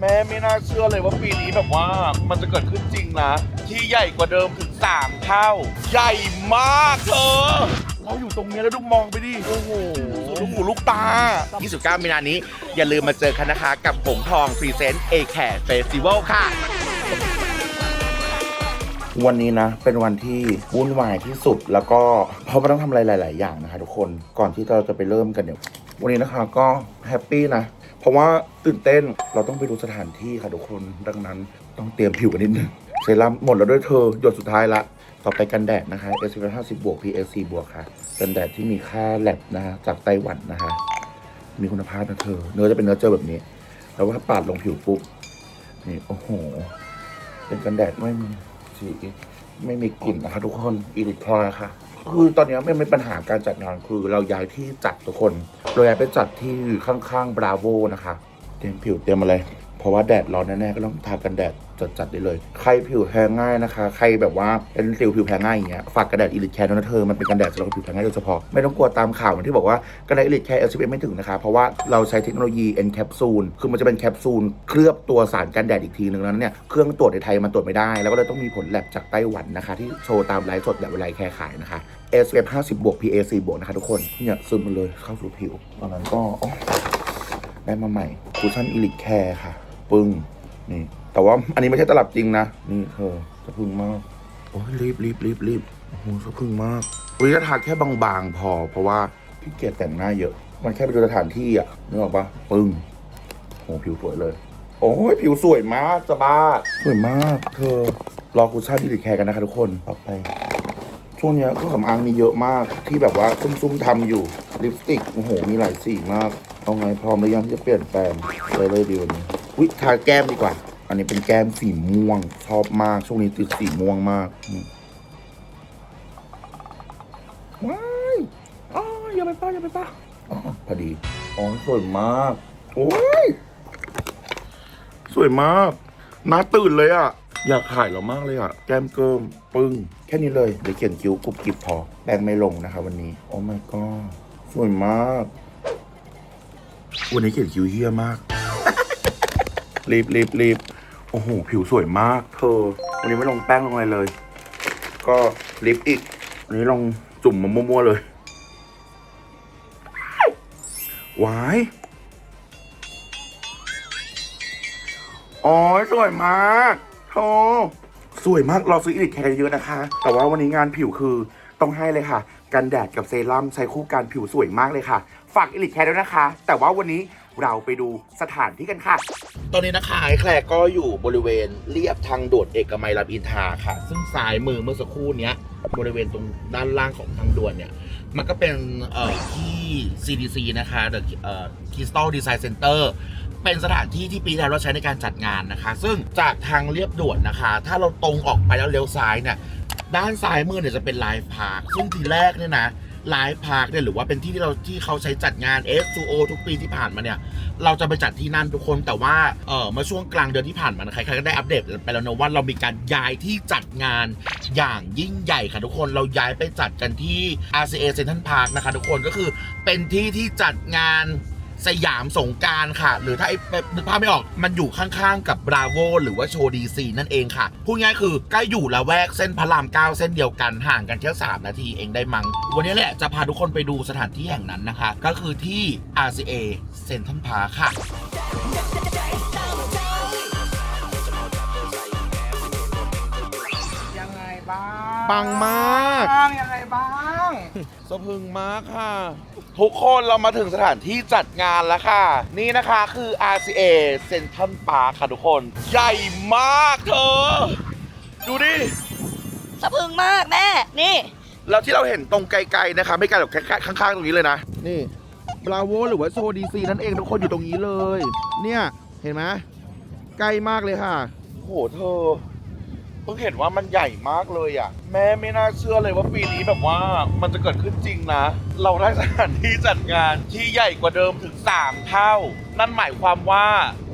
แม่ไม่น่าเชื่อเลยว่าปีนี้แบบว่ามันจะเกิดขึ้นจริงนะ ที่ใหญ่กว่าเดิมถึง 3 เท่า ใหญ่มากเธอเราอยู่ตรงนี้แล้วดูมองไปดิ โอ้โหสุดลูกหูลูกตา 29 มีนานี้ อย่าลืมมาเจอกันนะคะกับผงทองพรีเซนต์เอแคร์เฟสติวัลค่ะ วันนี้นะ เป็นวันที่วุ่นวายที่สุดแล้วก็เพราะมันต้องทำอะไรหลาย ๆ อย่างนะคะทุกคนก่อนที่เราจะไปเริ่มกันเนี่ยวันนี้นะคะก็แฮปปี้นะเพ ราะว่าตื่นเต้นเราต้องไปดูสถานที่ค่ะทุกคนดังนั้นต้องเตรียมผิวกันนิดนึงเซรั่มหมดแล้วด้วยเธอหยดสุดท้ายละ ต่อไปกันแดดนะคะ SPF 50บวก PSC บวกค่ะ กันแดดที่มีค่าแลบนะคะจากไต้หวันนะคะ มีคุณภาพนะเธอ เนื้อจะเป็นเนื้อเจลแบบนี้ แล้วว่าปาดลงผิวปุ๊บนี่โอ้โห เป็นกันแดดไม่มีสีไม่มีกลิ่นนะคะทุกคนอีลิทพลอยค่ะ คือตอนนี้ไม่มีปัญหาการจัดงานคือเราย้ายที่จัดทุกคน เราย้ายไปจัดที่ข้างๆบราโวนะคะ เตรียมผิวเตรียมอะไร เพราะว่าแดดร้อนแน่ๆก็ต้องทากันแดด จัดๆได้เลย ใครผิวแพ้ง่ายนะคะ ใครแบบว่าเป็นสิวผิวแพ้ง่ายอย่างเงี้ยฝากกันแดดอีลิทแคร์ด้วยนะเธอ มันเป็นกันแดดสำหรับผิวแพ้ง่ายโดยเฉพาะ ไม่ต้องกลัวตามข่าวเหมือนที่บอกว่ากันแดดอีลิทแคร์ SPF ไม่ถึงนะคะ เพราะว่าเราใช้เทคโนโลยี N capsule คือมันจะเป็นแคปซูลเคลือบตัวสารกันแดดอีกทีหนึ่งแล้วเนี่ยเครื่องตรวจในไทยมันตรวจไม่ได้ แล้วก็เลยต้องมีผลแลบจากไต้หวันนะคะ ที่โชว์ตามไลฟ์สดแบบเวลาแคร์ขายนะคะ SPF 50บวก PAC บวกนะคะทุกคนเนี่ยซึมมาเลยเข้าสู่ผิวตอนนั้นก็ได้มาใหม่คูชั่นอีลิแคร์ค่ะ ปึ้งนี่ แต่ว่าอันนี้ไม่ใช่ตลับจริงนะ นี่เธอสะพรึงมาก โอ้ยรีบรีบรีบรีบโอ้โหสะพรึงมากวันนี้จะทาแค่บางๆพอ เพราะว่าพี่เกียจแต่งหน้าเยอะ มันแค่ไปดูสถานที่อะนึกออกปะปึ้งโหผิวสวยเลย โอ้ยผิวสวยมากจะบ้าสวยมาก เธอรอคูชั่นอีลิ c แคร์กันนะคะทุกคนต่อไปช่วงเนี้ยเครื่องสำอางมีเยอะมากที่แบบว่าซุ่มๆทำอยู่ลิปสติกโอ้โหมีหลายสีมากเอาไงพร้อมหรือยังที่จะเปลี่ยนแปลงเลยเลยดีวันนี้วิทาแก้มดีกว่า อันนี้เป็นแก้มสีม่วง ชอบมาก ช่วงนี้ติดสีม่วงมากอืมว้ายอ๋ออย่าไปป้าอย่าไปป้าอ๋อพอดีอ๋อสวยมาก โอ้ย สวยมากน่าตื่นเลยอะอยากถ่ายเรามากเลยอะแก้มเกิมปึ้ง แค่นี้เลย เดี๋ยวเขียนคิ้วกรุบกริบพอแปรงไม่ลงนะคะวันนี้ โอ้ my god สวยมาก วันนี้เขียนคิ้วเฮี้ยมาก รีบรีบรีบโอ้โห ผิวสวยมาก เธอ วันนี้ไม่ลงแป้งลงอะไรเลย ก็ลิปอีก วันนี้ลงจุ่มมามั่วๆเลย วายอ๋อสวยมากโธ่สวยมาก เราซื้ออีลิทแคร์เยอะนะคะ แต่ว่าวันนี้งานผิวคือต้องให้เลยค่ะ กันแดดกับเซรั่มใช้คู่กันผิวสวยมากเลยค่ะ ฝากอีลิทแคร์ด้วยนะคะ แต่ว่าวันนี้ เราไปดูสถานที่กันค่ะ ตอนนี้นะคะไอ้แคลร์ก็อยู่บริเวณเรียบทางด่วนเอกมัยรามอินทราค่ะ ซึ่งซ้ายมือเมื่อสักครู่เนี้ยบริเวณตรงด้านล่างของทางด่วนเนี่ย มันก็เป็นเอ่อที่ CDC นะคะ The เอ่อ Crystal Design Center เป็นสถานที่ที่ปีที่แล้วเราใช้ในการจัดงานนะคะ ซึ่งจากทางเรียบด่วนนะคะ ถ้าเราตรงออกไปแล้วเลี้ยวซ้ายเนี่ยด้านซ้ายมือเนี่ยจะเป็นไลฟ์พาร์คซึ่งทีแรกเนี่ยนะ ไลฟ์พาร์คเนี่ยหรือว่าเป็นที่ที่เราที่เขาใช้จัดงาน F2O ทุกปีที่ผ่านมาเนี่ย เราจะไปจัดที่นั่นทุกคนแต่ว่าเออมาช่วงกลางเดือนที่ผ่านมานะใครๆก็ได้อัปเดตไปแล้วนะว่าเรามีการย้ายที่จัดงานอย่างยิ่งใหญ่ค่ะทุกคนเราย้ายไปจัดกันที่ RCA Central Park นะคะทุกคนก็คือเป็นที่ที่จัดงาน สยามสงการค่ะ หรือถ้าไอ้นึกภาพไม่ออกมันอยู่ข้างๆกับบราโวหรือว่าโชว์ดีซีนั่นเองค่ะพูดง่ายคือใกล้อยู่ละแวกเส้นพระรามเก้าเส้นเดียวกันห่างกันแค่3นาทีเองได้มั้งวันนี้แหละจะพาทุกคนไปดูสถานที่แห่งนั้นนะคะ ก็คือที่ RCA Central Park ค่ะ ปังมาก บ้างยังไงบ้างสะพรึงมากค่ะ ทุกคนเรามาถึงสถานที่จัดงานแล้วค่ะ นี่นะคะคือ RCA Central Park ค่ะทุกคน ใหญ่มากเธอ ดูดิ สะพรึงมากแม่ นี่ แล้วที่เราเห็นตรงไกลๆนะคะ ไม่ไกลหรอกแค่ข้างๆตรงนี้เลยนะ นี่บราโวหรือว่าโซดีซีนั่นเองทุกคนอยู่ตรงนี้เลย เนี่ย เห็นไหมใกล้มากเลยค่ะโอ้โหเธอ เพิ่งเห็นว่ามันใหญ่มากเลยอะ แม่ไม่น่าเชื่อเลยว่าปีนี้แบบว่ามันจะเกิดขึ้นจริงนะ เราได้สถานที่จัดงานที่ใหญ่กว่าเดิมถึง 3 เท่า นั่นหมายความว่า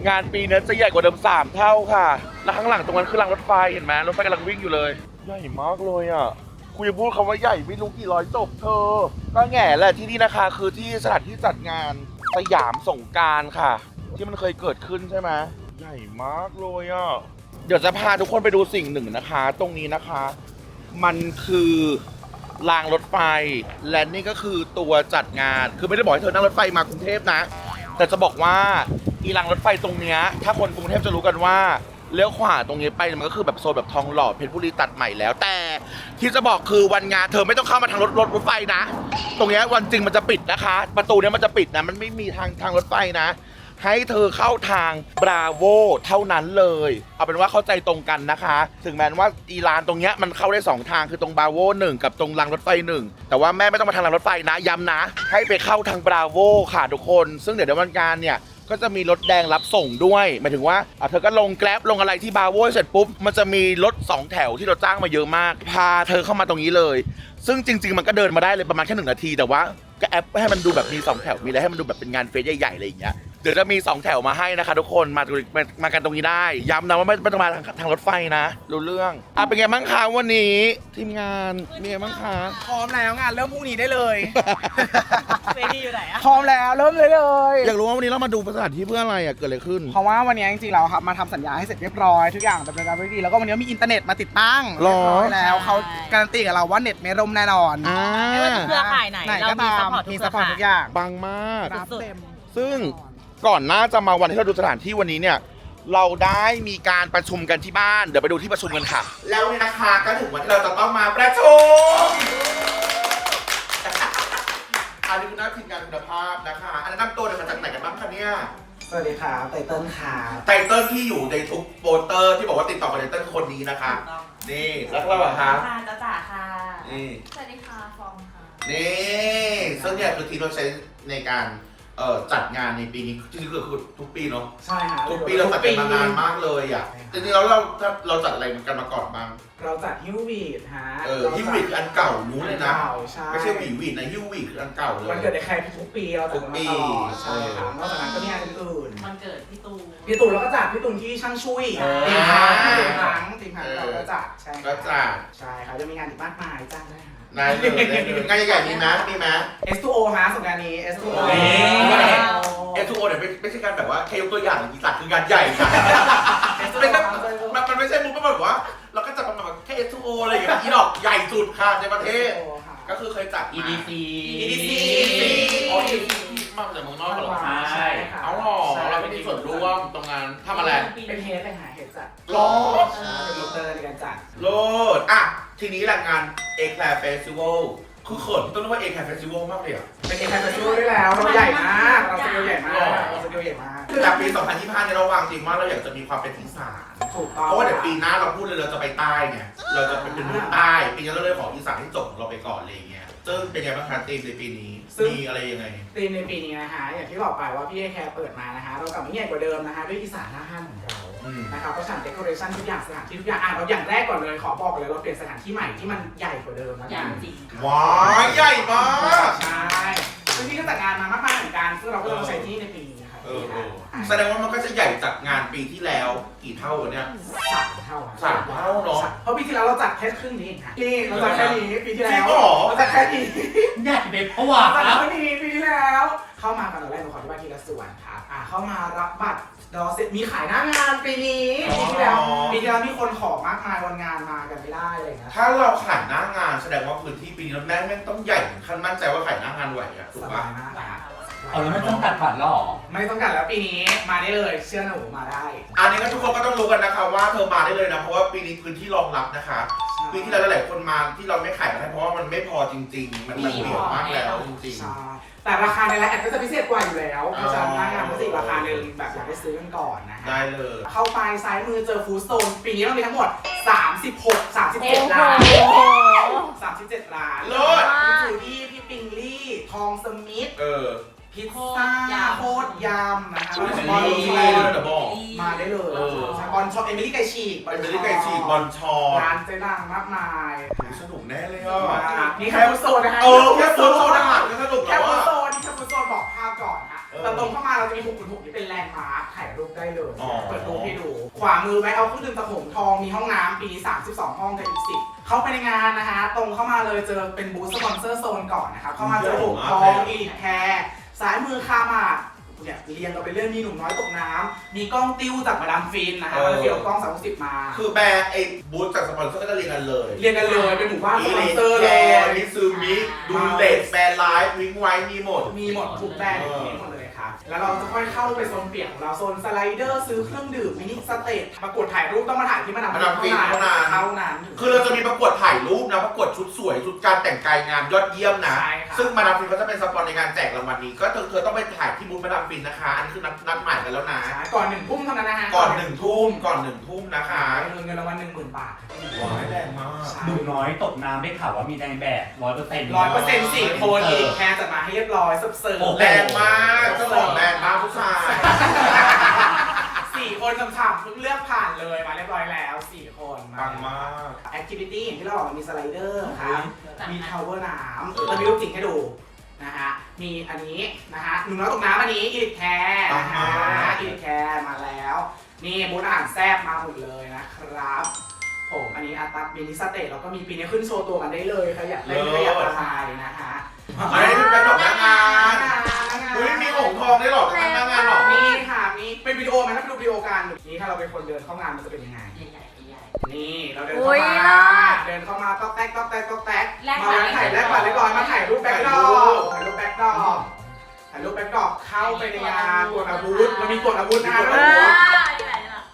งานปีนี้จะใหญ่กว่าเดิม 3 เท่าค่ะ แล้วข้างหลังตรงนั้นคือรางรถไฟเห็นไหมรถไฟกำลังวิ่งอยู่เลย ใหญ่มากเลยอะคุยพูดคำว่าใหญ่ไม่รู้กี่ร้อยจบเธอ ก็แง่แหละที่นี่นะคะคือที่สถานที่จัดงานสยามสงการค่ะ ที่มันเคยเกิดขึ้นใช่ไหมใหญ่มากเลยอะ เดี๋ยวจะพาทุกคนไปดูสิ่งหนึ่งนะคะ ตรงนี้นะคะ มันคือรางรถไฟ และนี่ก็คือตัวจัดงาน คือไม่ได้บอกให้เธอนั่งรถไฟมากรุงเทพนะ แต่จะบอกว่าอีรางรถไฟตรงเนี้ยถ้าคนกรุงเทพจะรู้กันว่าเลี้ยวขวาตรงนี้ไปมันก็คือแบบโซนแบบทองหล่อเพชรบุรีตัดใหม่แล้ว แต่ที่จะบอกคือวันงานเธอไม่ต้องเข้ามาทางรถรถรถไฟนะ ตรงเนี้ยวันจริงมันจะปิดนะคะ ประตูเนี้ยมันจะปิดนะ มันไม่มีทางทางรถไฟนะ ให้เธอเข้าทางบราโวเท่านั้นเลย เอาเป็นว่าเข้าใจตรงกันนะคะ ถึงแม้ว่าอีลานตรงเนี้ยมันเข้าได้ 2 ทางคือตรงบราโวหนึ่งกับตรงรางรถไฟหนึ่งแต่ว่าแม่ไม่ต้องมาทางรางรถไฟนะย้ำนะ ให้ไปเข้าทางบราโวค่ะทุกคน ซึ่งเดี๋ยวในวันงานเนี่ยก็จะมีรถแดงรับส่งด้วยหมายถึงว่าเธอก็ลงแกร็บลงอะไรที่บาโวเสร็จปุ๊บ มันจะมีรถ 2 แถวที่เราจ้างมาเยอะมาก พาเธอเข้ามาตรงนี้เลย ซึ่งจริง ๆ มันก็เดินมาได้เลยประมาณแค่หนึ่งนาที แต่ว่าก็แอปให้มันดูแบบมี 2 แถวมีอะไรให้มันดูแบบเป็นงานเฟสใหญ่ๆอะไรอย่างเงี้ย เดี๋ยวจะมี 2 แถวมาให้นะคะทุกคนมาตรงนี้มามากันตรงนี้ได้ ย้ำนะว่าไม่ไม่ต้องมาทางทางรถไฟนะรู้เรื่องอะเป็นไงบ้างคะวันนี้ ทีมงานมีไงบ้างคะพร้อมแล้วงานเริ่มพรุ่งนี้ได้เลย เวทีอยู่ไหนอะพร้อมแล้วเริ่มเลยเลย อยากรู้ว่าวันนี้เรามาดูสถานที่เพื่ออะไรอะเกิดอะไรขึ้น เพราะว่าวันนี้จริงๆเราครับมาทำสัญญาให้เสร็จเรียบร้อยทุกอย่างเป็นไปตามที่ดีแล้วก็วันนี้มีอินเทอร์เน็ตมาติดตั้งหรอ เรียบร้อยแล้วเขาการันตีกับเราว่าเน็ตไม่ร่มแน่นอนอ่าไม่ว่าจะเครือข่ายไหนไหนเราก็มีตาซัพมพอร์ตทุมีกซัพพอร์ตเคทุรืกอย่าง ปังมาก รับเต็ม ซึ่ง ก่อนหน้าจะมาวันที่เราดูสถานที่วันนี้เนี่ย เราได้มีการประชุมกันที่บ้าน เดี๋ยวไปดูที่ประชุมกันค่ะ แล้วเนี่ยนะคะก็ถึงวันที่เราจะต้องมาประชุมอันนี้คือหน้าทีมงานคุณภาพนะคะอันนั้นนำตัวเดี๋ยวมาจากไหนกันบ้างคะเนี่ย สวัสดีครับไตเติ้ลค่ะไตเติ้ลที่อยู่ในทุกโปสเตอร์ที่บอกว่าติดต่อกับไตเติ้ลคือคนนี้นะคะ นี่แล้วเราอะคะค่ะจ้าจ๋าค่ะ นี่ สวัสดีค่ะ ฟองค่ะ นี่ซึ่งเนี่ยคือทีมเราใช้ในการ เอ่อจัดงานในปีนี้จริงๆคือทุกปีเนาะใช่ค่ะทุกปีเราจัดกันมานานมากเลยอะจริงๆแล้วเราถ้าเราจัดอะไรกันมาก่อนบ้างเราจัดฮิววีดฮะเออฮิววีคืออันเก่านู้นเลยนะเก่าใช่ไม่ใช่หวีวีนะฮิววีคืออันเก่าเลยวันเกิดในใครทุกปีเราจัดมาตลอดทุกปีใช่ครับนอกจากนั้นก็มีงานอื่นๆมันเกิดพี่ตูพี่ตูนเราก็จัดพี่ตูนที่ช่างชุยอ่าทีมพังทีมพังทีมพังเราก็จัดใช่ก็จัดใช่ครับจะมีงานอีกมากมายจ้างได้ฮะ นายเลยงานใหญ่ๆมีไหมมีไหม S2O ฮะสงกรานต์นี้ S2O เฮ้ย S2O เอทูโอเนี่ยไม่ไม่ใช่การแบบว่าแค่ยกตัวอย่างอีสัตว์คืองานใหญ่ค่ะไม่ใช่มันมันไม่ใช่มุกแบบว่า เราก็จัดประมาณแบบแค่เอทูโออะไรอย่างเงี้ยอีดอกใหญ่สุดค่ะในประเทศก็คือเคยจัดมา EDC EDC อ๋อ EDC มาจากเมืองนอกเหรอใช่ค่ะ เอาหรอเราไม่มีส่วนร่วมตรงงานทำอะไรเป็นเฮดเลยค่ะเฮดจัดโลดใช่เป็นโรเตอร์ในการจัด โลดอะ ทีนี้แหละงาน A c l a r Festival คือเขินต้องเรียกว่า A c l a r Festival มากเลยอะ เป็นเอแคร์ช่วยด้วยแล้วเราใหญ่มาก เราสเกลใหญ่มากเราสเกลใหญ่มากแต่ปี 2025เนี่ยเราวางจริงว่าเราอยากจะมีความเป็นอีสาน ถูกต้องเพราะว่าเดี๋ยวปีหน้าเราพูดเลยเราจะไปใต้ไง เราจะเป็นมูนใต้ ปีนี้เราเลยขออีสานให้จบของเราไปก่อนอะไรอย่างเงี้ย ซึ่งเป็นไงบ้างคะทีมในปีนี้มีอะไรยังไง ธีมในปีนี้นะคะอย่างที่บอกไปว่าพี่เอแคร์เปิดมานะคะเรากลับมาใหญ่กว่าเดิมนะคะด้วยอีสานหน้าห้างของเราอืม นะครับเพราะฉะนั้นเดคอเรชันทุกอย่างสถานที่ทุกอย่างอะเราอย่างแรกก่อนเลยขอบอกเลยเราเปลี่ยนสถานที่ใหม่ที่มันใหญ่กว่าเดิมนะอย่างจริงว้ายใหญ่มาก ใช่ซึ่งพี่ก็จัดงานมามากมายเหมือนกันซึ่งเราก็เลยมาใช้ที่ในปีนี้ค่ะเออเออแสดงว่ามันก็จะใหญ่จากงานปีที่แล้วกี่เท่าวะเนี่ยสามเท่าอะสามเท่าเนอะเพราะปีที่แล้วเราจัดแค่ครึ่งนี้เองค่ะนี่เราจัดแค่นี้ปีที่จริแล้งวเหรอ เราจัดแค่นี้ใหญ่ไปเพราะว่าเราจัดครับ แค่นี้ปีที่แล้ว เข้ามากันตอนแรกเราขอที่บ้านทีละส่วนครับอ่าเข้ามารับบัตรรอเสร็จมีขายหน้างานปีนี้ปีที่แล้วปีที่แล้วมีคนขอมากมายวันงานมากันไม่ได้อะไรอย่างเงี้ยถ้าเราขายหน้างานแสดงว่าพื้นที่ปีนี้เราแม่งแม่งต้องใหญ่ถึงขั้นมั่นใจว่าขายหน้างานไหวอะถูกสปะ บายมากนะ เอาแล้วไม่ต้องตัดบัตรแล้วเหรอ ไม่ต้องการแล้วปีนี้มาได้เลยเชื่อหนูมาได้ อันนี้ก็ทุกคนก็ต้องรู้กันนะคะว่าเธอมาได้เลยนะเพราะว่าปีนี้พื้นที่รองรับนะคะ ปีที่แล้วหลายๆคนมาที่เราไม่ขายกันเพราะว่ามันไม่พอจริง ๆ มันมันเหลือมากแล้วจริง ใช่แต่ราคาในไลน์แอดก็จะพิเศษกว่าอยู่แล้วเพราะฉะนั้นหน้างานก็จะอีกราคาหนึ่งแบบอยากให้ซื้อกันก่อนนะๆฮะได้เลย เข้าไปซ้ายมือเจอฟู้ดโซนปีนี้เรามีทั้งหมด 36 37โอ้ร้านโห 37ร้านเลิศ พี่จูดี้พี่ปิงลี่ ทองสมิธเออ พิซซ่าโคตรยำนะคะคุณบอลดีชเลอยนะเดี๋ยวบอกมาได้เลยเออ ใช่บอลชอเอมิลี่ไก่ฉีกไปเบลลี่ไก่ฉีกบอลชอร้านเจ๊ดังมากมายสนุกแน่เลยมาอะนี่แค่ฟู้ดโซนนะคะเออแค่ฟู้ดโซนอาหารก็สนุกแค่แล้วฟู้ดอะโซนนี่แค่ฟู้ดโซนบอกภาพก่อนค่ะเออแต่ตรงเข้ามาเราจะมี6กขุนที่เป็นแลนด์มาร์คถ่ายรูปได้เลย อ๋อ เปิดรูปให้ดู ขวามือไว้เอาเครื่องดื่มตะหงทอง มีห้องน้ำปีนี้32 ห้องกับอีก 10 เข้าไปในงานนะคะ ตรงเข้ามาเลยเจอเป็นบูธสปอนเซอร์โซนก่อนนะครับเข้ามาเจอหงทองอีลิทแคร์ ซ้ายมือคามาดเนี่ยเรียงกันไปเรื่องมีหนุ่มน้อยตกน้ำมีกล้องติ้วจากมาดามฟินนะฮะเออแล้วเกี่ยวกับกล้องสามสิบมา คือแบรนด์ไอ้บูธจากสปอนเซอร์ก็จะเรียนกันเลยเรียงกันเลยเป็นหมู่บ้านสปอนเซอร์แกเลย มิซูมิดูเลสแบรนด์ไลฟ์วิงไวมีหมด มีหมดทุกแบรนด์มีหมดเลยครับ แล้วเราจะค่อยเข้าไปโซนเปียกของเราโซนสไลเดอร์ซื้อเครื่องดื่มมินิสเตทประกวดถ่ายรูปต้องมาถ่ายที่มาดามมาดามฟินเท่านั้น เท่านั้น คือเราจะมีประกวดถ่ายรูปนะประกวดชุดสวยชุดการแต่งกายงามยอดเยี่ยมนะ ใช่ครับซึ่งมาดามฟินก็จะเป็นสปอนในการแจกรางวัลนี้ ก็เธอเธอต้องไปถ่ายที่บูธมาดามฟินนะคะ อันนี้คือนัดนัดหมายกันแล้วนะใช่ก่อนหนึ่งทุ่มเท่านั้นนะฮะก่อนหนึ่งทุ่มก่อนหนึ่งทุ่มนะคะเงินรางวัลหนึ่งหมื่นบาท ว้ายแรงมาก หนุ่มน้อยตกน้ำได้ข่าวว่ามีแดงแบบร้อยเปอร์เซ็นต์ ร้อยเปอร์เซ็นต์สี่โคนอีกแค่จัดมาให้เรียบร้อยเสิร์ฟเสิร์ฟ โอ้แรงมากเจ้าของแบรนด์มากผู้ชาย สี่คนฉ่ำๆเพิ่งเลือกผ่านเลยมาเรียบร้อยแล้วสี่คนปังมาก แอคทิวิตี้อย่างที่เราบอกมีสไลเดอร์ครับจัดมีมาทาวเวอร์น้ำแล้วมีรูปจริงให้ดูนะฮะ มีอันนี้นะฮะหนุ่มน้อยตกน้ำอันนี้อีลิทแคร์นะฮะอ่าอีลิทแคร์มาแล้ว นี่บูธอาหารแซ่บมาหมดเลยนะครับ ผมอันนี้อัตักมินิสเตทแล้วก็มีปีนี้ขึ้นโชว์ตัวกันได้เลยใครอยากเล่นใครอยากทายนะฮะ อันนี้เป็นดอกหน้างานอุ้ยมีหงทองได้หรอหน้างานหรอนี่ค่ะนี่เป็นวิดีโอไหมถ้าไปดูวิดีโอกันนี่ถ้าเราเป็นคนเดินเข้างานมันจะเป็นยังไงใหญ่ๆใหญ่นี่เราเดินอุ๊เข้ายมาน่าเดินเข้ามาต๊อกแต๊กต๊อกแต๊กต๊อกแต๊กแลกมาบัตรถ่ายแลกบัตรเรียบร้อยมาถ่ายรูปแบ็คดรอปถ่ายรูปแบ็คดรอปถ่ายรูปแบ็คดรอปเข้าไปในงานตรวจอาวุธเรามีตรวจอาวุธนะ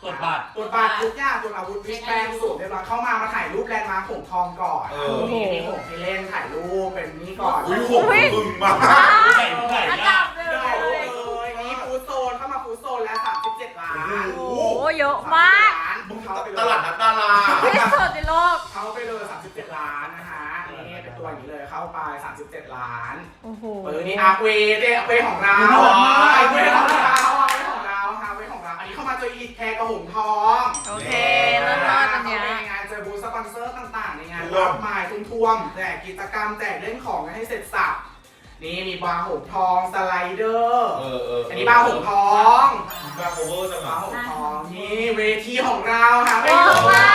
อ่าๆใหญ่ๆล่ะตรวจบัตร ตรวจบัตรทุกอย่างตรวจอาวุธวิสแปงสูตรเรียบร้อยเข้ามามาถ่ายรูปแลนด์มาร์คหงทองก่อนเออ มีมีหงให้เล่นถ่ายรูปเป็นนี่ก่อนอุ้ยหงบึงมากผู้ใหญ่ผู้ใหญ่อันอะดับหนึ่งได้เลเลยยนี่ฟูดโซนเข้ามาฟูดโซนแล้ว37ล้านโอ้โอ้โหเยอะมากมึงเข้าไปเลยตลาดนัดดาราที่สุดในโลก เข้าไปเลย37ล้านนะฮะนี่เป็นตัวอย่างนี้เลยเข้าไป37ล้านโอ้โหเออนี่อาร์เวย์เนี่ยอาร์เวย์ของเราน่ารักมากอาร์เวย์ของเรา ของเราอันนี้เข้ามาเจออีทแคร์กับหงทองโอเคเลิศรอดอันเนี้ยเข้าไปในงานเจอบูธสปอนเซอร์ต่างๆ ในงานร่วมมากมายทุ่วมๆแจกกิจกรรมแจกเล่นของกันให้เสร็จสับนี่มีบาร์หงทองสไลเดอร์ เออเอออันนี้บาร์หงทอง บาร์โคเวอร์จังหบาวะร์หงทองนี่เวทีของเราค่ะเวโอ้ทีของว้า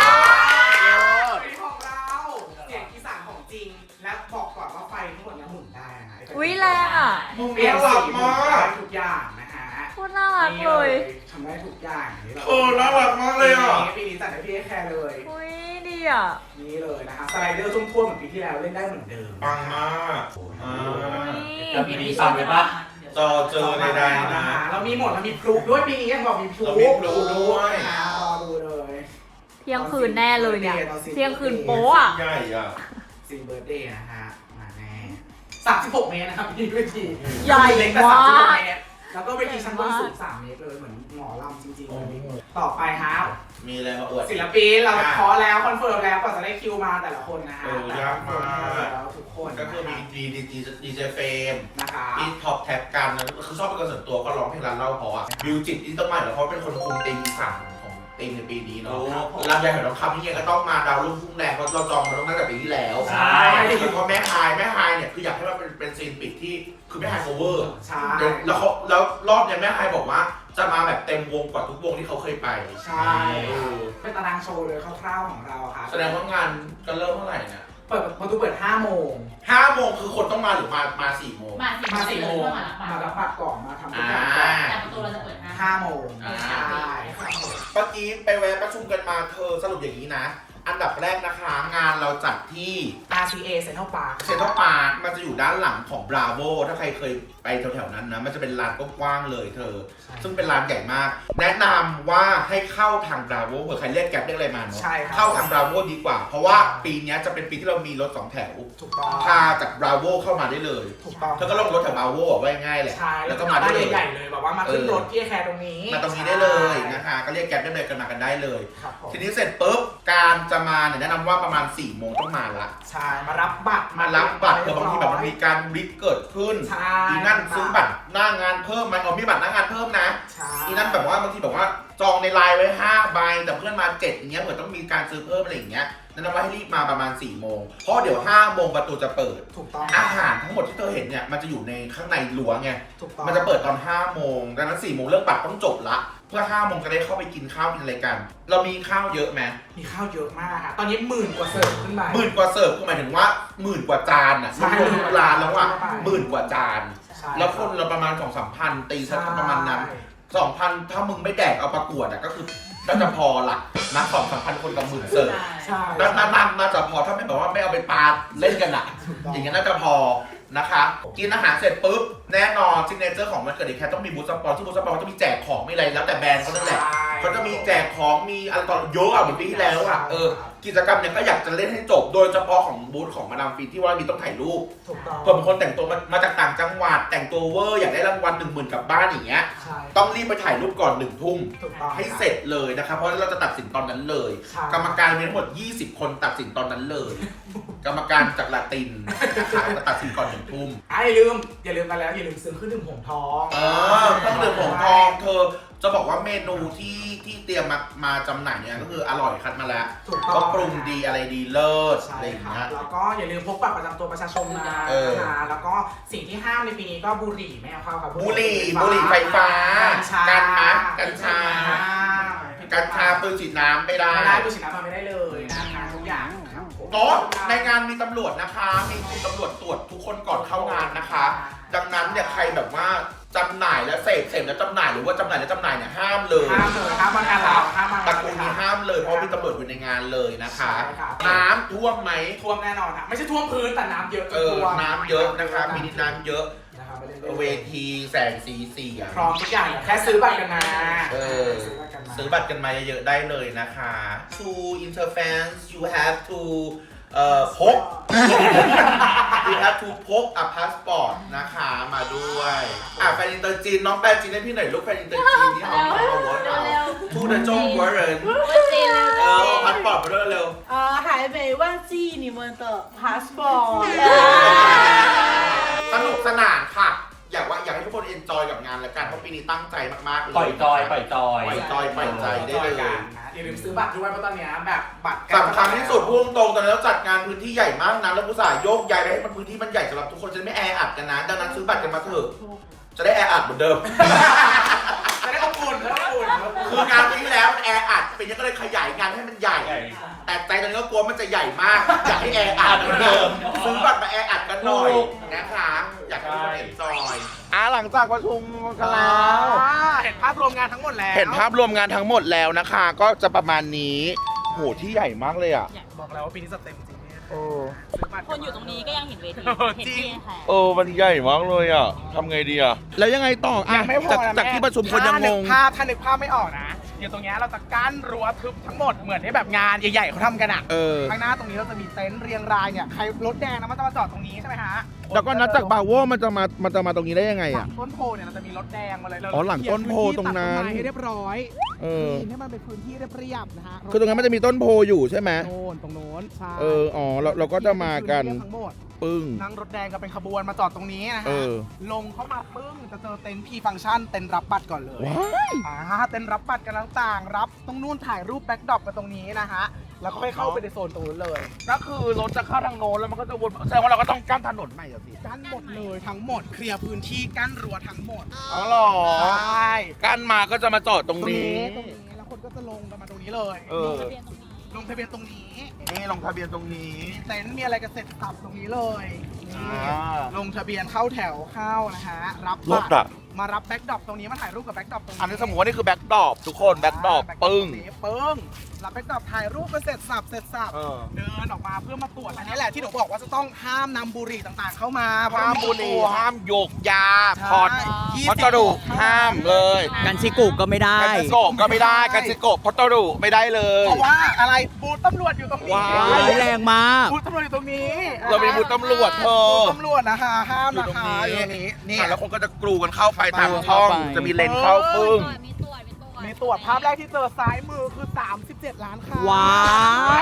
เราวเวทีของเราเสียงอีสานของจริง และบอกก่อนว่าไฟทั้งหมดเนี้หมุนได้นะอุ๊ยแรงอะเปลี่ยนสีหมุนได้ทุกอย่าง นะฮะโคตรน่ารักนี่เลยทำได้ทุกอย่างนี่เออน่ารักมากเลยอะ ปีนี้จัดให้พี่แคร์เลย อุ้ยดีอะนี่เลยนะคะสไลเดอร์ทุ่วมๆเหมือนปีที่แล้วเล่นได้เหมือนเดิมปังมากอ่าแล้วมีดีฟังไหมปะจอเจอในใดๆนะ เรามีหมดเรามีพลุด้วยปีนี้ยังบอกมีพลุเรามีพลุด้วยนะรอดูเลยเที่ยงคืนแน่เลยเนี่ยเที่ยงคืนโป๊ะอะ ใหญ่อะซีเบิร์ดเดย์นะฮะมาแน่36 เมตรนะครับพี่เวทีใหญ่เล็กแต่มาก 36เมตร แล้วก็เวทีชั้นบนสูง3เมตรเลยเหมือนหมอลำจริงโอ้โหๆต่อไปฮะมีอะไรมาอวดศิลปินเราอะขอแล้วคอนเฟิร์มแล้วกว่าจะได้คิวมาแต่ละคนนะฮะเออยากมากแล้วทุกคนก็คือมีดีดีดีดีเจเฟมนะคะที่ท็อปแท็บกันแล้วคือชอบเป็นคนส่วนตัวก็ร้องเพลงร้านเล่าเพราะอะบิวจิตที่ต้องมาอยู่แล้วเพราะเป็นคนคุมตีมอีสานของตีมในปีนี้เนาะลำไยหอยทองคำนี่ไงก็ต้องมาดาวรุ่งพุ่งแรงเพราะเราจองมาตั้งแต่ปีที่แล้วใช่แล้วก็แม่ฮายแม่ฮายเนี่ย เวอร์ใช่ แล้วเขาแล้วรอบเนี่ยแม่ฮายบอกว่า จะมาแบบเต็มวงกว่าทุกวงที่เขาเคยไปใช่ เออเป็นตารางโชว์เลยคร่าวๆของเราค่ะ แสดงว่างานก็เริ่มเท่าไหร่เนี่ยเปิดประตูเปิด 5 โมง ห้าโมงคือคนต้องมาหรือมามาสี่โมง มาสิมา4โมงมามารัรับบบัตรก่อนมาทำทุกอ่าอย่างก่อนแต่ประตูเราจะเปิดห้าห้าโมงอ่า ใช่ครับผมเมื่อกี้ไปแวะประชุมกันมาเธอสรุปอย่างนี้นะ อันดับแรกนะคะ งานเราจัดที่ RCA Central Park เซ็นทรัลปาร์คมันจะอยู่ด้านหลังของ Bravo ถ้าใครเคยไปแถวๆนั้นนะ มันจะเป็นลานกว้างๆเลยเธอ ซึ่งเป็นลานใหญ่มาก แนะนำว่าให้เข้าทาง Bravo เผื่อใครเรียกแก๊ปเรียกอะไรมาเนาะใช่ครับเข้าทาง Bravo ดีกว่า เพราะว่าปีเนี้ยจะเป็นปีที่เรามีรถสองแถวถูกต้องพาจาก Bravo เข้ามาได้เลยถูกต้องเธอก็ลงรถแถว Bravo อะว่าง่ายๆแหละ ใช่แล้วก็มาได้เลยใหญ่ๆเลยแบบว่ามาขึ้นเออรถที่แคร์ตรงนี้มาตรงนี้ได้เลยนะคะ ก็เรียกแก๊ปได้เลยกันมากันได้เลย ครับผม ทีนี้เสร็จปุ๊บการจะมาเนี่ยแนะนำว่าประมาณ4ี่โมงต้องมาละ ใช่มารับบัตรมารับบัตรเผื่อบางทีแบบมันมีการริกเกิดขึ้น ใช่อีนั่นซื้อบัตรหน้างานเพิ่มไหมเอามีบัตรหน้างานเพิ่มนะ ใช่อีนั่นแบบว่าบางทีแบบว่าจองในไลน์ไว้5ใบแต่เพื่อนมา7อย่างเงี้ยเผื่อต้องมีการซื้อเพิ่มอะไรอย่างเงี้ยแนะนำว่าให้รีบมาประมาณ4ี่โมงเพราะเดี๋ยว5โมงประตูจะเปิด ถูกต้องอาหารทั้งหมดที่เธอเห็นเนี่ยมันจะอยู่ในข้างในรั้วไง ถูกต้องมันจะเปิดตอน5โมงดังนั้น4โมงเรื่องบัตรต้องจบละเพื่อ5โมงจะได้เข้าไปกินข้าวกินอะไรกัน เรามีข้าวเยอะไหมมีข้าวเยอะมากค่ะ ตอนนี้หมื่นกว่าเสิร์ฟขึ้นไป หมื่นกว่าเสิร์ฟคือหมายถึงว่าหมื่นกว่าจานอะใช่รวมทุกร้านแล้วอะหมื่นกว่าจานใช่ช่แล้วคนเราประมาณสองสามพันตีสักประมาณนั้นสองพันถ้ามึงไม่แดกเอาประกวดอะก็คือน่าจะพอละนะสองสามพันคนกับหมื่นเสิร์ฟใช่ น่าน่าน่าน่าจะพอถ้าไม่แบบว่าไม่เอาไปปาเล่นกันอะถูกต้อง อย่างเงี้ยน่าจะพอ นะคะ กินอาหารเสร็จปุ๊บ แน่นอนซิกเนเจอร์ของมันเกิดอีกแค่ต้องมีบูธสปอนซึ่งบูธสปอนก็จะมีแจกของมีอะไรแล้วแต่แบรนด์เขานั่นแหละใช่เขาจะมีแจกของมีอะไรต่อเยอะอะเหมือนปีที่แล้วอะเออ กิจกรรมเนี่ยก็อยากจะเล่นให้จบ โดยเฉพาะของบูธของมาดามฟินที่ว่ามีต้องถ่ายรูปถูกต้องเผื่อบางคนแต่งตัวมามาจากต่างจังหวัด แต่งตัวเวอร์อยากได้รางวัลหนึ่งหมื่นกลับบ้านอย่างเงี้ย ใช่ต้องรีบไปถ่ายรูปก่อนหนึ่งทุ่ม ถูกต้องให้เสร็จเลยนะครับ เพราะเราจะตัดสินตอนนั้นเลยใช่กรรมการมีทั้งหมด 20 คนตัดสินตอนนั้นเลย กรรมการจากลาตินนะคะจะตัดสินก่อนหนึ่งทุ่ม อะอย่าลืมอย่าลืมกันแล้วอย่าลืมซื้อเครื่องดื่มหงทอง เออต้องดื่มผงทองเธอ จะบอกว่าเมนูที่ที่เตรียมมามาจำหน่ายเนี่ยก็คืออร่อยคัดมาแล้ว ถูกต้องก็ปรุงดีอะไรดีเลิศใช่อะไรอย่างครัเงี้บย แล้วก็อย่าลืมพกบัตรประจำตัวประชาชนมาเออนะคะแล้วก็สิ่งที่ห้ามในปีนี้ก็บุหรี่ไม่เอาเข้าครับบุหรี่บุหรี่ไฟฟ้ากัญชากันมัดกัญชา กักัญญชาชาปืนฉีดน้ำไม่ได้ ไม่ได้ปืนฉีดน้ำมาไม่ได้เลยนะคะทุกอย่างครับผมโต๊ะในงานมีตำรวจนะคะ มีคุณตำรวจตรวจทุกคนก่อนเข้างานนะคะ ดังนั้นเนี่ยใครแบบว่า จำหน่ายและเสพเสพและจำหน่ายหรือว่าจำหน่ายและจำหน่ายเนี่ยห้ามเลยห้ามเลยห้ามมันการเราห้ามมันตระกูลนี้ห้ามเลยเพราะมีตำรวจอยู่ในงานเลยนะคะใช่ครับน้ำท่วมไหมท่วมแน่นอนค่ะไม่ใช่ท่วมพื้นแต่น้ำเยอะจเอนอท่วมน้ำเยอะนะคะมีนิดน้ำเยอะนะครับไม่ได้ล่นเวทีแสงสีเสียง พร้อมทุกอย่างแค่ซื้อบัตรกันมาเออ ซื้อบัตรกันมา ซื้อบัตรกันมาเยอะๆได้เลยนะคะ to inter fans you have to เอ่อพก you have to พก a passport นะคะมาด้วย อ่ะแฟนอินเตอร์จีนน้องแปลจีนให้พี่หน่อยลูกแฟนอินเตอร์จีนที่เขามีมาวัดเรา เร็ว ทูเดจงเวอร์เรน พูดจีนเร็ว เออพาสปอร์ตมาด้วยเร็ว 呃，还没忘记你们的 passport。 สนุกสนานค่ะ อยากว่าอยากให้ทุกคนเอนจอยกับงานและกันเพราะปีนี้ตั้งใจมากๆเลย ปล่อยจอยปล่อยจอย ปล่อยจอยปล่อยใจได้เลย กันนะ อย่าลืมซื้อบัตรด้วยเพราะตอนเนี้ยแบบบัตรสำคัญที่สุดพุ่งตรงตอนนี้เราจัดงานพื้นที่ใหญ่มากนะแล้วอุตส่าห์โยกย้ายไปให้มันพื้นที่มันใหญ่สำหรับทุกคนจะได้ไม่แออัดกันนะดังนั้นซื้อบัตรกันมาเถอะจะได้แออัดเหมือนเดิม จะได้อบอุ่นจะได้อบอุ่น คืองานปีที่แล้วมันแออัดปีนี้ก็เลยขยายงานให้มันใหญ่ แต่ใจตอนนี้ก็กลัวมันจะใหญ่มาก อยากให้แออัดเหมือนเดิมซื้อบัตรมาแออัดกันหน่อยนะคะอยากให้ทุกคนเอนจอยอะหลังจากประชุมกันแล้วเห็นภาพรวมงานทั้งหมดแล้วเห็นภาพรวมงานทั้งหมดแล้วนะคะ ก็จะประมาณนี้โหที่ใหญ่มากเลยอะบอกแล้วว่าปีนี้สเต็มจริง เนี่ยเออซื้อบัตรคนอยู่ตรงนี้ก็ยังเห็นเวทีเห็นที่ค่ะเออ มันใหญ่มากเลยอะ ทำไงดีอะ แล้วยังไงต่ออะยังไม่พอจากนะจากแม่ที่ประชุมคนยังงง ถ้านึกภาพถ้านึกภาพไม่ออกนะ เดี๋ยวตรงเนี้ยเราจะกั้นรั้วทึบทั้งหมดเหมือนที่แบบงานใหญ่ๆเขาทำกันอะเออข้างหน้าตรงนี้เราจะมีเต็นท์เรียงรายเนี่ยใครรถแดงนะมันจะมาจอดตรงนี้ใช่ไหมฮะแล้วก็นัดจากบาโวมันจะมามันจะมาตรงนี้ได้ยังไงหลัอะ งต้นโพเนี่ยเราจะมีรถแดงมาเลยเราอ๋อหลังต้นโพตรงนั้นตัดต้ไม้ให้เรียบร้อยเออ คลีนให้มันเป็นพื้นที่เรียบๆนะฮะคือตรงนั้นมันจะมีต้นโพอยู่ใช่ไหมโน่นตรงโน้นใช่เออ อ๋อเราเราก็จะมากันเรียบทั้งหมด ปึ้ง นั่งรถแดงกันเป็นขบวนมาจอดตรงนี้นะเอฮะ อ ลงเข้ามาปึ้งจะเจอเต็นท์พีฟังก์ชันเต็นท์รับบัตรก่อนเลยว้ายอ่าเต็นท์รับบัตรกันต่างๆรับตรงนู้นถ่ายรูปแบ็คดรอปกันตรงนี้นะฮะ แล้วก็ค่อยเข้าไปในโซนตรงนู้นเลยก็คือรถจะเข้าทางโน้นแล้วมันก็จะวนแสดงว่าเราก็ต้องกั้นถนนใหม่เหรอสิกั้นหมดเลยทั้งหมดเคลียร์พื้นที่กั้นรั้วทั้งหมดอ๋อเหรอใช่กั้นมาก็จะมาจอดตรงตรงนี้ นี้ตรงนี้แล้วคนก็จะลงกันมาตรงนี้เลย เออ ลงทะเบียนตรงนี้นี่ลงทะเบียนตรงนี้มีเต็นท์มีอะไรกันเสร็จสับตรงนี้เลยนี่อ่าลงทะเบียนเข้าแถวเข้านะฮะรับรบัถตรอะมารับแบ็คดรอปตรงนี้มาถ่ายรูปกับแบ็คดรอปตรงนี้อันนี้สมมติว่านี่คือแบ็คดรอปทุกคนแบ็คดรอปาปึ้งตรนี้ปึ้ง รับแบ็คดรอปถ่ายรูปกันเสร็จสับเสร็จสับเออ เดินออกมาเพื่อมาตรวจอันนี้แหละที่หนูบอกว่าจะต้องห้ามนำบุหรี่ต่างๆ เข้ามาเพระห้ามบุหรี่ห้ามโยกยาถอดยี่พัสิบสดุห้ามเลยกันชิกุก็ไม่ได้กันซิโกะก็ไม่ได้กันซิโกะพัสดุไม่ได้เลย เพราะว่าอะไรบูธตำรวจอยู่ตรงนี้ว้าร้ายแรงมาก บูธตำรวจอยู่ตรงนี้เรามีบุตรตำรวจเธอ บูธตำรวจนะคะห้ามอยู่นะตรงคะนี้ อยู่ตรงนี้นี่ อะแล้วคนก็จะกรูกันเข้าไปตามกรูช่องเข้าไปจะมีเลนเข้าปึ้ง มี ตรวจมีตรวจมีตรวจภาพแรกที่เจอซ้ายมือคือ 37 ล้านค่ะว้า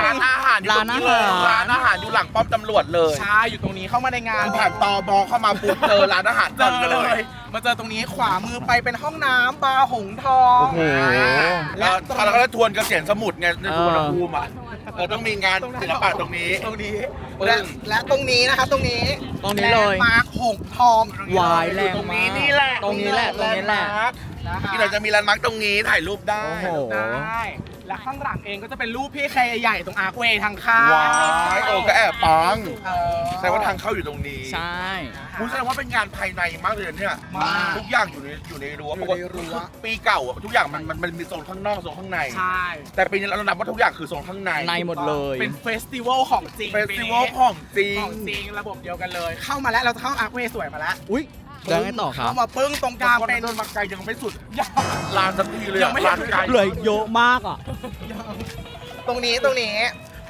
ร้านอาหารอยู่ตรงนี้เลยร้านอาหารร้านอาหารอยู่หลังป้อมตำรวจเลยใช่อยู่ตรงนี้เข้ามาในงานผ่านตอบอเข้ามาปุ๊บเจอร้านอาหารเจอเลย มาเจอตรงนี้ขวามือไปเป็นห้องน้ำบาร์หงทองโอ้โหและแล้วตรงเราก็จะทวนเกษียณสมุทรไงในสุวรรณเออภูมิอะเออต้องมีงานศิลปะตรงนี้ตรงนี้ปึ้งและและตรงนี้นะคะตรงนี้ตรงนี้เลยแลนด์มาร์คหงทองอยู่ตรงนี้วายเลแรงตรงมานี้กนี่แหละตรงนี้แหละตรงนี้แหละแล นด์มาร์คนะคะ ที่เราจะมีแลนด์มาร์กตรงนี้ถ่ายรูปได้ โอ้โห ได้และข้างหลังเองก็จะเป็นรูปพี่เคใหญ่ตรงอาร์คเวย์ทางเข้าว้ายโอ้ก็แอบปังเออ แสดงว่าทางเข้าอยู่ตรงนี้ใช่ คุณแสดงว่าเป็นงานภายในมากเลยเนี่ยมาก ทุกอย่างอยู่ในอยู่ในรั้วอยู่ในรั้วปีเก่าอะทุกอย่างมันมันมันมีโซนข้างนอกโซนข้างใน ใช่แต่ปีนี้เรานับว่าทุกอย่างคือโซนข้างในในหมดเลย เป็นเฟสติวัลของจริงเฟสติวัลของจริงของจริงระบบเดียวกันเลย เข้ามาแล้วเราจะเข้าอาร์คเวย์สวยมาแล้ว อุ้ย แล้วไงต่อครับ เข้ามาปึ้งตรงกลางคนเป็นเดินมาไกลยังไม่สุดยังลานสักทีเลยยัอะงไม่ลานไกลเหลืออีกเยอะมากอะ ตรงนี้ตรงนี้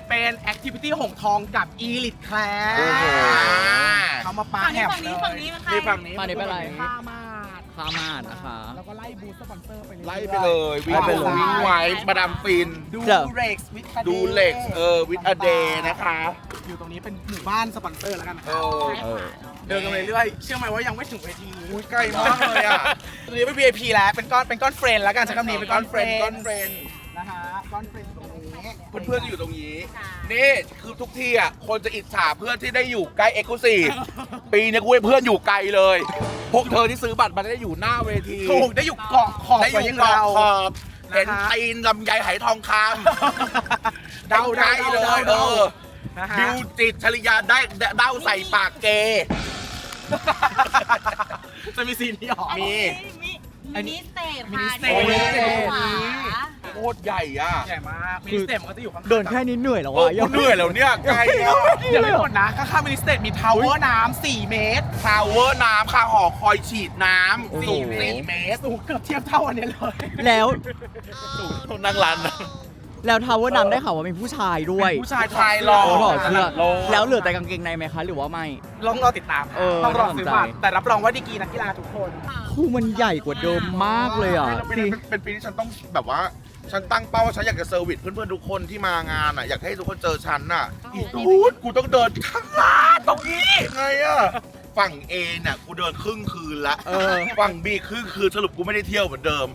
เป็นแอคทิวิตี้หงทองกับอีลิทแคลโอ้โห เขามาปาฝั่งแหนี้บฝั่งเลนี้ยฝั่งนี้มันใครนี่ฝั่งนี้ ฝั่งนี้เป็นอะไรข้ามา ดข้ามาดนะคะ แล้วก็ไล่บูสต์สปอนเซอร์ไปเรื่อยๆไล่ไปเลยวิ่งไล่ไปเลย วิ่งไว้มาดามฟิน ดูเจ้าเร็กซ์วิทดูเล็กเออวิทอเดย์นะคะ อยู่ตรงนี้เป็นหมู่บ้านสปอนเซอร์แล้วกันนะคเอรับอ เออ เดินกันไปเรื่อยๆเชื่อไหมว่ายังไม่ถึงเวทีอุ้ยใกล้มากเลยอะ ตรงนี้เป็น VIP แล้วเป็นก้อนเป็นก้อนเฟรนแล้วกันใช้คำนี้เป็นก้อนเฟรนก้อนเฟรนนะฮะก้อนเฟรนตรงนี้ เพื่อนๆอยู่ตรงนี้ นี่คือทุกที่อะคนจะอิจฉาเพื่อนที่ได้อยู่ใกล้เอ็กซ์คลูซีฟปีนี้กูให้เพื่อนอยู่ไกลเลย พวกเธอที่ซื้อบัตรมาได้อยู่หน้าเวทีถูกได้อยู่เกาะขอบได้กอว่ายู่ยังเกาะเราขอบเห็นนะคะตีนลำไยไหทองคำเดาใกได้ล้เลเลยยเอเอออนะฮะบิวจิตรชริยาได้เด้าใส่ปากเกจะมีซีนนี้ออกมี มินิสเตปมินิค่ะสเตป ที่อยู่ขวาโคตรใหญ่อะใหญ่มากมินิสเตปมันก็จะอยู่ข้างๆเดินแค่นี้เหนื่อยแล้วโอ้วะ Oh, กูเหนื่อยแล้วเนี่ยไกลอะยังไม่หมดนะข้างๆมินิสเตปมีทาวเวอร์น้ำ4เมตรทาวเวอร์น้ำค่ะหอคอยฉีดน้ำสูงสี่เมตรสูงเกือบเทียบเท่าอันเนี้ยเลย แล้วสูงเท่านั่งร้านนะ แล้วทาวเวอร์นำได้ข่าวว่ามีผู้ชายด้วยผู้ชายชายหล่อโอ้บอกเชื่อโลแล้วเหลือแต่กางเกงในไหมคะ หรือว่าไม่ ลองรอติดตามเออต้องรอซื้อบัตรน่าสนใจแต่รับรองว่าดีกรีนักกีฬาทุกคนคู่มันใหญ่กว่าเดิมมากเลยอะเป็นสิเป็นเป็นปีที่ฉันต้องแบบว่าฉันตั้งเป้าว่าฉันอยากจะเซอร์วิสเพื่อนๆทุกคนที่มางานอะอยากให้ทุกคนเจอฉันน่ะอีกูดกูต้องเดินข้างหน้าตรงนี้ไงอะ ฝั่ง A เนี่ยกูเดินครึ่งคืนละเออ ฝั่ง B ครึ่งคืนสรุปกูไม่ได้เที่ยวเหมือนเดิม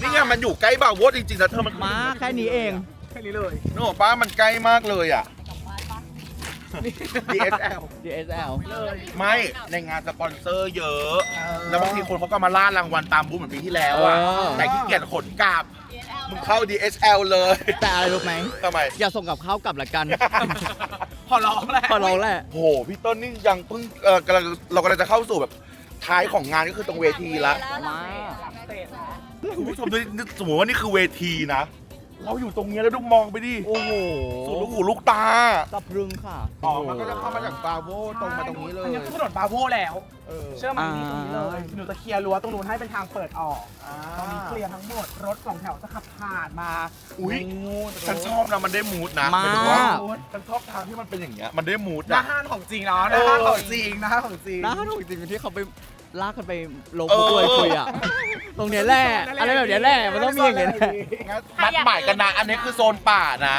นี่ไงมันอยู่ใกล้บางโวดจริงๆนะเธอมันมาแค่นี้เอง แค่นี้เลยนึกออกป้ามันใกล้มากเลยอะ DSL DSL ไม่ในงานสปอนเซอร์เยอะ แล้วบางทีคนเขาก็มาล่ารางวัลตามบูธเหมือนปีที่แล้วอะเออ แต่ขี้เกียจขนกลับมึงเข้า DSL เลยแต่อะไรรู้ไหมทำไม อย่าส่งกับข้าวกลับละกัน พอร้องแหละพอเราแหละ โหพี่ต้นนี่ยังเพิ่งเออกำลังเรากำลังจะเข้าสู่แบบท้ายของงานก็คือตรงเวทีละ มา คุณผู้ชมดูนี่สมมติว่านี่คือเวทีนะ เราอยู่ตรงนี้แล้วดูมองไปดิโอ้โหสุดลูกหูลูกตาสะพรึงค่ะ อ๋อมันก็จะเข้ามาจากบาโวตรงมาตรงนี้เลอัยนนี้คือถนนบาโวแล้ว เออเชื่อมันนี่ตรงนี้เลยอ่าหนูจะเคลียร์รั้วตรงนู้นให้เป็นทางเปิดออกตรงนี้เคลียร์ทั้งหมด รถสองแถวจะขับผ่านมา อุ๊ยนู่นฉันชอบนะมันได้มูดนะมากหยถึงว่าฉันชอบทางที่มันเป็นอย่างเงี้ยมันได้มูดหน้าอะห้านของจริงเนาะหน้าห้านของจริงหน้าห้านของจริงน่าถูกจริงๆที่เขาไป ลากกันไปลงเออคุยคุยอะ ตรงเนี้ยแหละอะไรแบบเนี้ยแหละมันต้องมีอย่างเงี้ยแหละงั้นนัดหมายกันนะ อันนี้คือโซนป่านะ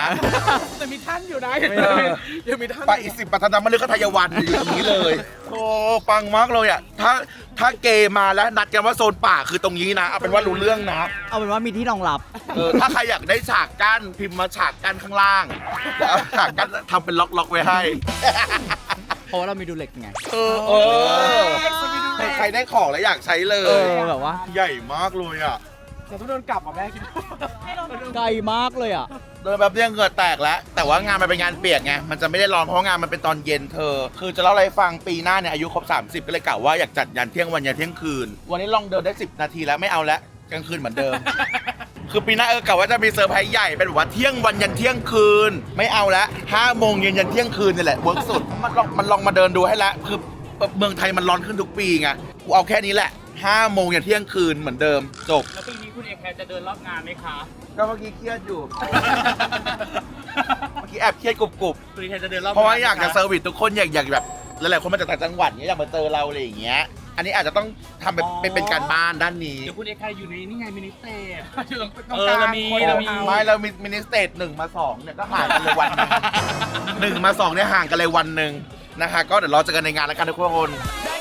แต่มีท่านอยู่นะเออ ยังมีท่านไปอีกสิบปัตนามฤคทายวันอยู่ตรงนี้เลยโอ้ปังมากเลยอะถ้าถ้าเกย์มาแล้วนัดกันว่าโซนป่าคือตรงนี้นะเอาเป็นว่ารู้เรื่องนะเอาเป็นว่ามีที่รองรับเออถ้าใครอยากได้ฉากกั้นพิมพ์มาฉากกั้นข้างล่างแล้วเอาฉากกั้นทำเป็นล็อกๆไว้ให้ เพราะว่าเรามีดูเหล็กไงเออเออใครได้ของแล้วอยากใช้เลเอย อแบบว่าใหญ่มากเลยอะ เราต้องเดินกลับอะแม่คิดไกลมากเลยอะ เดินแบบเนี้ยเหงื่อแตกแล้ว แต่ว่างานมันเป็นงานเปียกไง มันจะไม่ได้ร้อนเพราะงานมันเป็นตอนเย็นเธอ คือจะเล่าอะไรให้ฟังปีหน้าเนี่ยอายุครบ 30 ก็เลยกล่าวว่าอยากจัดยันเที่ยงวันยันเที่ยงคืน วันนี้ลองเดินได้ 10 นาทีแล้วไม่เอาแล้วกลางคืนเหมือนเดิม คือปีหน้าเออกะว่าจะมีเซอร์ไพรส์ใหญ่เป็นแบบว่าเที่ยงวันยันเที่ยงคืน ไม่เอาแล้วห้าโมงเย็นยันเที่ยงคืนนี่แหละเวิร์กสุดมันลองมันลองมาเดินดูให้แล้วคือเมืองไทยมันร้อนขึ้นทุกปีไงกูเอาแค่นี้แหละห้าโมงยันเที่ยงคืนเหมือนเดิมจบแล้วปีนี้คุณเอกแคร์จะเดินรอบงานไหมคะ ก็เมื่อกี้เครียดอยู่ เมื่อกี้แอบเครียดกรุบคุณเอกแคร์จะเดินรอบๆเพราะว่าอยากจะเซอร์วิสทุกคนอยากอยากแบบหลายๆคนมาจากต่างจังหวัดเนี้ยอยากมาเจอเราอะไรอย่างเงี้ย อันนี้อาจจะต้องทำเป็นเป็นเป็นการบ้านด้านนี้เดี๋ยวคุณเอกแคร์อยู่ในนี่ไงมินิสเตทอยู่ตรงตรงเอกอลางเรามีคนเรามี อ ไม่เรามีมินิสเตทหนึ่งมาสองเนี่ยก็ห่างกันเลยวันหนึงหนึ่งมาสองเนี่ยห่างกันเลยวันหนึ่งนะคะ ก็เดี๋ยวรอเจอกันในงานแล้วกันทุกคน ได้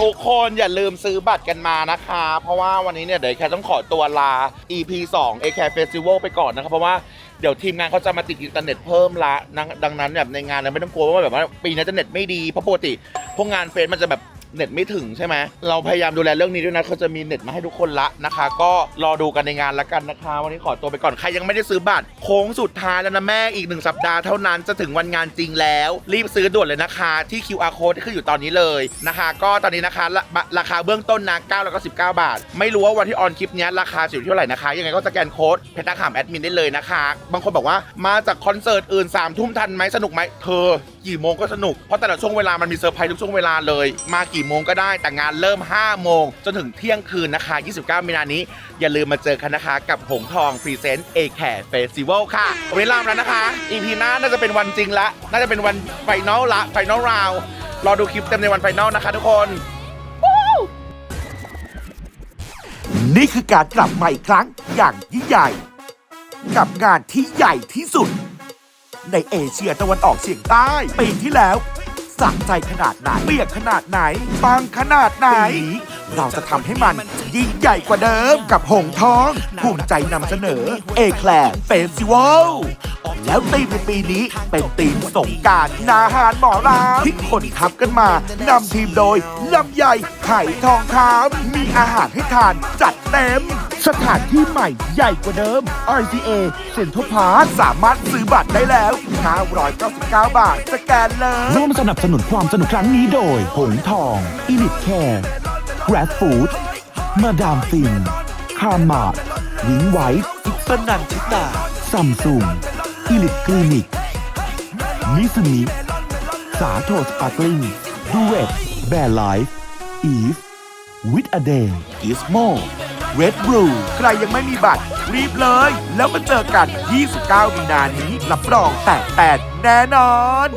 ทุกคนอย่าลืมซื้อบัตรกันมานะคะ เพราะว่าวันนี้เนี่ยเดี๋ยวแค่ต้องขอตัวลา EP 2 A Care Festival ไปก่อนนะครับ เพราะว่าเดี๋ยวทีมงานเขาจะมาติดอินเทอร์เน็ตเพิ่มละดังดังนั้นแบบในงานเนี่ยไม่ต้องกลัวว่าแบบว่าปีนี้จะเน็ตไม่ดีเพราะปกติพวกงานเฟสมันจะแบบ เน็ตไม่ถึงใช่ไหมเราพยายามดูแลเรื่องนี้ด้วยนะเขาจะมีเน็ตมาให้ทุกคนละนะคะ ก็รอดูกันในงานละกันนะคะ วันนี้ขอตัวไปก่อนใครยังไม่ได้ซื้อบัตรโค้งสุดท้ายแล้วนะแม่อีกหนึ่งสัปดาห์เท่านั้นจะถึงวันงานจริงแล้ว รีบซื้อด่วนเลยนะคะที่ QR code ที่ขึ้นอยู่ตอนนี้เลยนะคะ ก็ตอนนี้นะคะราราคาเบื้องต้นนะ9แล้วก็19 บาท ไม่รู้ว่าวันที่ออนคลิปนี้ราคาอยู่ที่เท่าไหร่นะคะ ยังไงก็สแกนโค้ดเพชรนาขามแอดมินได้เลยนะคะ บางคนบอกว่ามาจากคอนเสิร์ตอื่น3ามทุ่มทันไหมสนุกไหมเธอ กี่โมงก็สนุก เพราะแต่ละช่วงเวลามันมีเซอร์ไพรส์ทุกช่วงเวลาเลย มากี่โมงก็ได้แต่งานเริ่ม 5 โมง จนถึงเที่ยงคืนนะคะ 29 มีนานี้ อย่าลืมมาเจอกันนะคะกับหงทองพรีเซนต์เอแคร์เฟสติวัลค่ะวันนี้ลาไปแล้วนะคะอีพีหน้าน่าจะเป็นวันจริงละ น่าจะเป็นวันไฟนอลละไฟนอลราวรอดูคลิปเต็มในวันไฟนอลนะคะ ทุกคนนี่คือการกลับมาอีกครั้งอย่างยิ่งใหญ่ กับงานที่ใหญ่ที่สุด ในเอเชียตะวันออกเฉียงใต้ปีที่แล้วสักใจขนาดไหนเปียกขนาดไหนปังขนาดไหน เราจะทำให้มันยิ่งใหญ่กว่าเดิมกับหงทอง ภูมิใจนำเสนอเอแคลร์เฟสติวัลแล้วธีมในปีนี้เป็นธีมสงการนาหารหมอรามที่คนทับกันมานำทีมโดยลำใหญ่ไข่ทองคำมีอาหารให้ทานจัดเต็ม สถานที่ใหม่ใหญ่กว่าเดิม RCA เซ็นทรัลพาร์คสามารถซื้อบัตรได้แล้ว999 บาท สแกนเลย ร่วมสนับสนุนความสนุกครั้งนี้โดย หงทองอิลิทแคร์ g r a s Food มาดามฟินคาร์มาดวิงไวท์สนันชิตาซัมซุงอิลิทคลินิก มิสมิสาโทสปาร์กลิงดูเวตแบร์ไลฟ์ อีฟ วิตอเดย์กิสโม Red b r e w ใครยังไม่มีบัตร รีบเลย แล้วมาเจอกัน 29 มีนานี้ รับรองแตกแตนแน่นอน